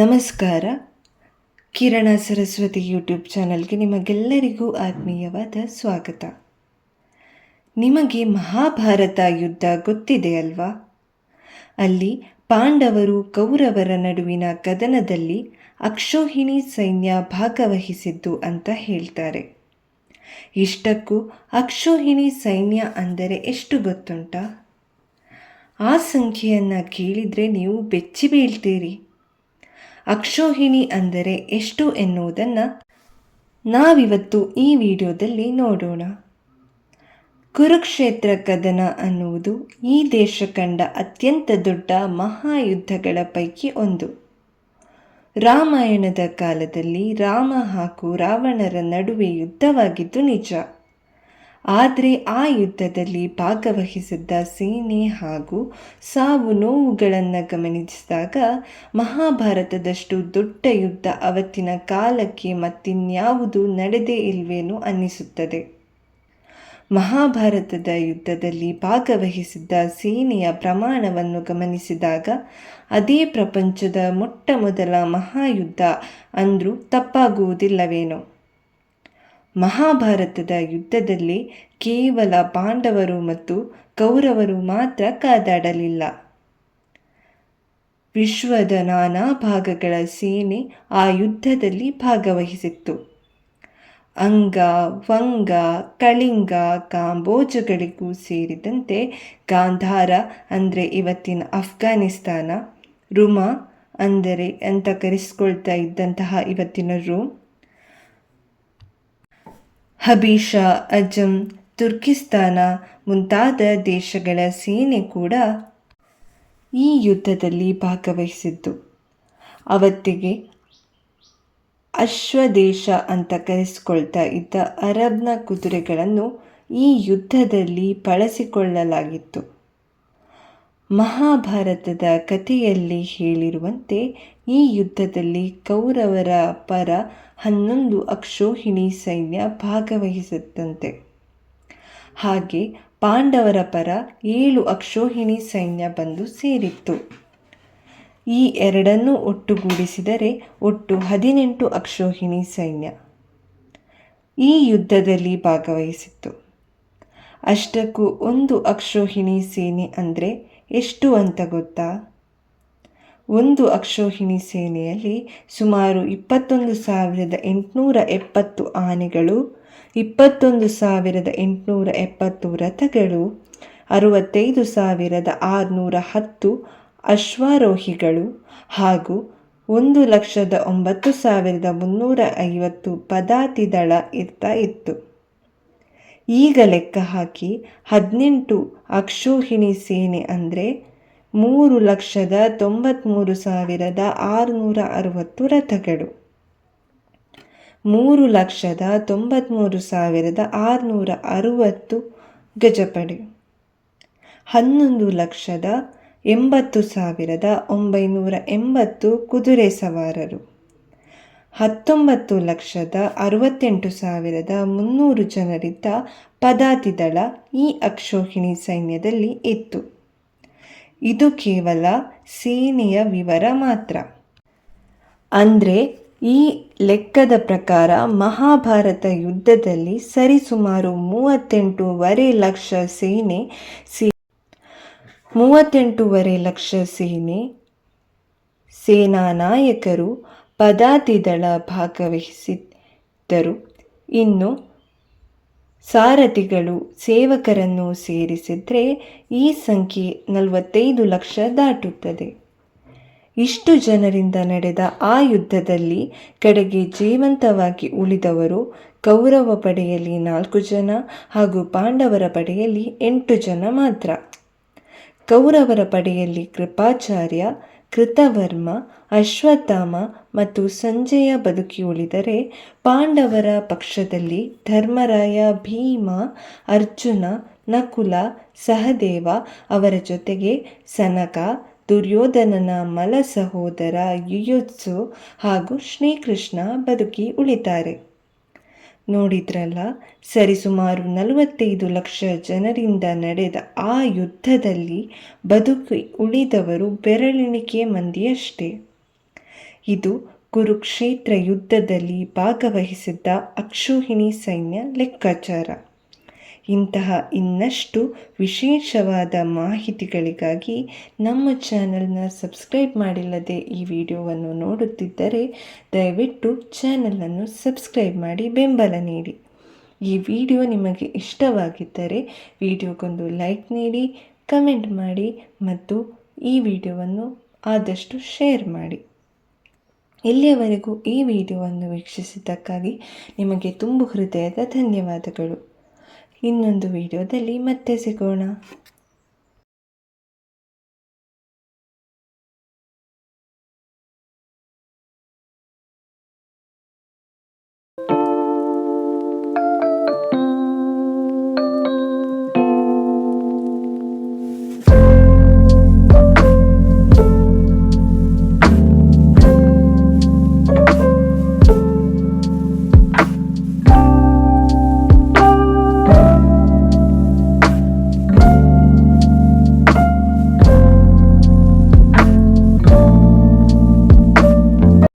ನಮಸ್ಕಾರ. ಕಿರಣ ಸರಸ್ವತಿ ಯೂಟ್ಯೂಬ್ ಚಾನಲ್ಗೆ ನಿಮಗೆಲ್ಲರಿಗೂ ಆತ್ಮೀಯವಾದ ಸ್ವಾಗತ. ನಿಮಗೆ ಮಹಾಭಾರತ ಯುದ್ಧ ಗೊತ್ತಿದೆ ಅಲ್ವಾ? ಅಲ್ಲಿ ಪಾಂಡವರು ಕೌರವರ ನಡುವಿನ ಕದನದಲ್ಲಿ ಅಕ್ಷೋಹಿಣಿ ಸೈನ್ಯ ಭಾಗವಹಿಸಿದ್ದು ಅಂತ ಹೇಳ್ತಾರೆ. ಇಷ್ಟಕ್ಕೂ ಅಕ್ಷೋಹಿಣಿ ಸೈನ್ಯ ಅಂದರೆ ಎಷ್ಟು ಗೊತ್ತುಂಟಾ? ಆ ಸಂಖ್ಯೆಯನ್ನು ಕೇಳಿದರೆ ನೀವು ಬೆಚ್ಚಿ ಬೀಳ್ತೀರಿ ಅಕ್ಷೋಹಿಣಿ ಅಂದರೆ ಎಷ್ಟು ಎನ್ನುವುದನ್ನು ನಾವಿವತ್ತು ಈ ವಿಡಿಯೋದಲ್ಲಿ ನೋಡೋಣ. ಕುರುಕ್ಷೇತ್ರ ಕದನ ಅನ್ನುವುದು ಈ ದೇಶ ಕಂಡ ಅತ್ಯಂತ ದೊಡ್ಡ ಮಹಾಯುದ್ಧಗಳ ಪೈಕಿ ಒಂದು. ರಾಮಾಯಣದ ಕಾಲದಲ್ಲಿ ರಾಮ ಹಾಗೂ ರಾವಣರ ನಡುವೆ ಯುದ್ಧವಾಗಿದ್ದು ನಿಜ. ಆದರೆ ಆ ಯುದ್ಧದಲ್ಲಿ ಭಾಗವಹಿಸಿದ್ದ ಸೇನೆ ಹಾಗೂ ಸಾವು ನೋವುಗಳನ್ನು ಗಮನಿಸಿದಾಗ ಮಹಾಭಾರತದಷ್ಟು ದೊಡ್ಡ ಯುದ್ಧ ಅವತ್ತಿನ ಕಾಲಕ್ಕೆ ಮತ್ತಿನ್ಯಾವುದೂ ನಡೆದೇ ಇಲ್ವೇನೋ ಅನ್ನಿಸುತ್ತದೆ. ಮಹಾಭಾರತದ ಯುದ್ಧದಲ್ಲಿ ಭಾಗವಹಿಸಿದ್ದ ಸೇನೆಯ ಪ್ರಮಾಣವನ್ನು ಗಮನಿಸಿದಾಗ ಅದೇ ಪ್ರಪಂಚದ ಮೊಟ್ಟ ಮೊದಲ ಮಹಾಯುದ್ಧ ಅಂದರೂ ತಪ್ಪಾಗುವುದಿಲ್ಲವೇನೋ. ಮಹಾಭಾರತದ ಯುದ್ಧದಲ್ಲಿ ಕೇವಲ ಪಾಂಡವರು ಮತ್ತು ಕೌರವರು ಮಾತ್ರ ಕಾದಾಡಲಿಲ್ಲ. ವಿಶ್ವದ ನಾನಾ ಭಾಗಗಳ ಸೇನೆ ಆ ಯುದ್ಧದಲ್ಲಿ ಭಾಗವಹಿಸಿತ್ತು. ಅಂಗ, ವಂಗ, ಕಳಿಂಗ, ಕಾಂಬೋಜಗಳಿಗೂ ಸೇರಿದಂತೆ ಗಾಂಧಾರ ಅಂದರೆ ಇವತ್ತಿನ ಅಫ್ಘಾನಿಸ್ತಾನ, ರುಮಾ ಅಂದರೆ ಅಂತ ಕರೆಸ್ಕೊಳ್ತಾ ಇದ್ದಂತಹ ಇವತ್ತಿನ ರೋಮ್ ಹಬೀಷ, ಅಜಮ್, ತುರ್ಕಿಸ್ತಾನ ಮುಂತಾದ ದೇಶಗಳ ಸೇನೆ ಕೂಡ ಈ ಯುದ್ಧದಲ್ಲಿ ಭಾಗವಹಿಸಿದ್ದು. ಅವತ್ತಿಗೆ ಅಶ್ವದೇಶ ಅಂತ ಕರೆಸಿಕೊಳ್ತಾ ಇದ್ದ ಅರಬ್ನ ಕುದುರೆಗಳನ್ನು ಈ ಯುದ್ಧದಲ್ಲಿ ಬಳಸಿಕೊಳ್ಳಲಾಗಿತ್ತು. ಮಹಾಭಾರತದ ಕಥೆಯಲ್ಲಿ ಹೇಳಿರುವಂತೆ ಈ ಯುದ್ಧದಲ್ಲಿ ಕೌರವರ ಪರ ಹನ್ನೊಂದು ಅಕ್ಷೋಹಿಣಿ ಸೈನ್ಯ ಭಾಗವಹಿಸುತ್ತಂತೆ. ಹಾಗೆ ಪಾಂಡವರ ಪರ ಏಳು ಅಕ್ಷೋಹಿಣಿ ಸೈನ್ಯ ಬಂದು ಸೇರಿತ್ತು. ಈ ಎರಡನ್ನೂ ಒಟ್ಟುಗೂಡಿಸಿದರೆ ಒಟ್ಟು ಹದಿನೆಂಟು ಅಕ್ಷೋಹಿಣಿ ಸೈನ್ಯ. ಈ ಯುದ್ಧದಲ್ಲಿ ಭಾಗವಹಿಸಿತ್ತು. ಅಷ್ಟಕ್ಕೂ ಒಂದು ಅಕ್ಷೋಹಿಣಿ ಸೇನೆ ಅಂದರೆ ಎಷ್ಟು ಅಂತ ಗೊತ್ತಾ? ಒಂದು ಅಕ್ಷೋಹಿಣಿ ಸೇನೆಯಲ್ಲಿ ಸುಮಾರು ಇಪ್ಪತ್ತೊಂದು ಸಾವಿರದ ಎಂಟುನೂರ ಎಪ್ಪತ್ತು ಆನೆಗಳು, ಇಪ್ಪತ್ತೊಂದು ಸಾವಿರದ ಎಂಟುನೂರ ಎಪ್ಪತ್ತು ರಥಗಳು, ಅರುವತ್ತೈದು ಸಾವಿರದ ಆರುನೂರ ಹತ್ತು ಅಶ್ವಾರೋಹಿಗಳು ಹಾಗೂ ಒಂದು ಲಕ್ಷದ ಒಂಬತ್ತು ಸಾವಿರದ ಮುನ್ನೂರ ಐವತ್ತು ಪದಾತಿದಳ ಇರ್ತಾ ಇತ್ತು. ಈಗ ಲೆಕ್ಕ ಹಾಕಿ ಹದಿನೆಂಟು ಅಕ್ಷೋಹಿಣಿ ಸೇನೆ ಅಂದರೆ ಮೂರು ಲಕ್ಷದ ತೊಂಬತ್ತ್ಮೂರು ಸಾವಿರದ ಆರುನೂರ ಅರವತ್ತು ರಥಗಳು. ಮೂರು ಲಕ್ಷದ ತೊಂಬತ್ತ್ಮೂರು ಸಾವಿರದ ಆರುನೂರ ಅರುವತ್ತು ಗಜಪಡೆ. ಹನ್ನೊಂದು ಲಕ್ಷದ ಎಂಬತ್ತು ಸಾವಿರದ ಒಂಬೈನೂರ ಎಂಬತ್ತು ಕುದುರೆ ಸವಾರರು. ಹತ್ತೊಂಬತ್ತು ಲಕ್ಷದ ಅರವತ್ತೆಂಟು ಸಾವಿರದ ಮುನ್ನೂರು ಜನರಿದ್ದ ಪದಾತಿದಳ ಈ ಅಕ್ಷೋಹಿಣಿ ಸೈನ್ಯದಲ್ಲಿ ಇತ್ತು. ಇದು ಕೇವಲ ಸೇನೆಯ ವಿವರ ಮಾತ್ರ. ಅಂದರೆ ಈ ಲೆಕ್ಕದ ಪ್ರಕಾರ ಮಹಾಭಾರತ ಯುದ್ಧದಲ್ಲಿ ಸರಿಸುಮಾರು ಮೂವತ್ತೆಂಟೂವರೆ ಲಕ್ಷ ಸೇನೆ ಸೇ ಮೂವತ್ತೆಂಟೂವರೆ ಲಕ್ಷ ಸೇನೆ ಸೇನಾ ನಾಯಕರು ಪದಾತಿ ದಳ ಭಾಗವಹಿಸಿದ್ದರು ಇನ್ನು ಸಾರಥಿಗಳು ಸೇವಕರನ್ನು ಸೇರಿಸಿದರೆ ಈ ಸಂಖ್ಯೆ ನಲವತ್ತೈದು ಲಕ್ಷ ದಾಟುತ್ತದೆ. ಇಷ್ಟು ಜನರಿಂದ ನಡೆದ ಆ ಯುದ್ಧದಲ್ಲಿ ಕಡೆಗೆ ಜೀವಂತವಾಗಿ ಉಳಿದವರು ಕೌರವ ಪಡೆಯಲ್ಲಿ ನಾಲ್ಕು ಜನ ಹಾಗೂ ಪಾಂಡವರ ಪಡೆಯಲ್ಲಿ ಎಂಟು ಜನ ಮಾತ್ರ. ಕೌರವರ ಪಡೆಯಲ್ಲಿ ಕೃಪಾಚಾರ್ಯ ಕೃತವರ್ಮ, ಅಶ್ವತ್ಥಾಮ ಮತ್ತು ಸಂಜಯ ಬದುಕಿ ಉಳಿದರೆ ಪಾಂಡವರ ಪಕ್ಷದಲ್ಲಿ ಧರ್ಮರಾಯ ಭೀಮ, ಅರ್ಜುನ, ನಕುಲ, ಸಹದೇವ ಅವರ ಜೊತೆಗೆ ಸನಕ, ದುರ್ಯೋಧನನ ಮಲ ಸಹೋದರ ಯುಯುತ್ಸು ಹಾಗೂ ಶ್ರೀಕೃಷ್ಣ ಬದುಕಿ ಉಳಿತಾರೆ. ನೋಡಿದ್ರಲ್ಲ? ಸರಿಸುಮಾರು ನಲವತ್ತೈದು ಲಕ್ಷ ಜನರಿಂದ ನಡೆದ ಆ ಯುದ್ಧದಲ್ಲಿ ಬದುಕಿ ಉಳಿದವರು ಬೆರಳೆಣಿಕೆ ಮಂದಿಯಷ್ಟೇ. ಇದು ಕುರುಕ್ಷೇತ್ರ ಯುದ್ಧದಲ್ಲಿ ಭಾಗವಹಿಸಿದ್ದ ಅಕ್ಷೋಹಿಣಿ ಸೈನ್ಯ ಲೆಕ್ಕಾಚಾರ. ಇಂತಹ ಇನ್ನಷ್ಟು ವಿಶೇಷವಾದ ಮಾಹಿತಿಗಳಿಗಾಗಿ ನಮ್ಮ ಚಾನಲ್ನ ಸಬ್ಸ್ಕ್ರೈಬ್ ಮಾಡಿಲ್ಲದೆ ಈ ವಿಡಿಯೋವನ್ನು ನೋಡುತ್ತಿದ್ದರೆ ದಯವಿಟ್ಟು ಚಾನಲನ್ನು ಸಬ್ಸ್ಕ್ರೈಬ್ ಮಾಡಿ ಬೆಂಬಲ ನೀಡಿ. ಈ ವಿಡಿಯೋ ನಿಮಗೆ ಇಷ್ಟವಾಗಿದ್ದರೆ ವಿಡಿಯೋಗೊಂದು ಲೈಕ್ ನೀಡಿ, ಕಮೆಂಟ್ ಮಾಡಿ ಮತ್ತು ಈ ವಿಡಿಯೋವನ್ನು ಆದಷ್ಟು ಶೇರ್ ಮಾಡಿ. ಇಲ್ಲಿಯವರೆಗೂ ಈ ವಿಡಿಯೋವನ್ನು ವೀಕ್ಷಿಸಿದ್ದಕ್ಕಾಗಿ ನಿಮಗೆ ತುಂಬು ಹೃದಯದ ಧನ್ಯವಾದಗಳು. ಇನ್ನೊಂದು ವಿಡಿಯೋದಲ್ಲಿ ಮತ್ತೆ ಸಿಗೋಣ.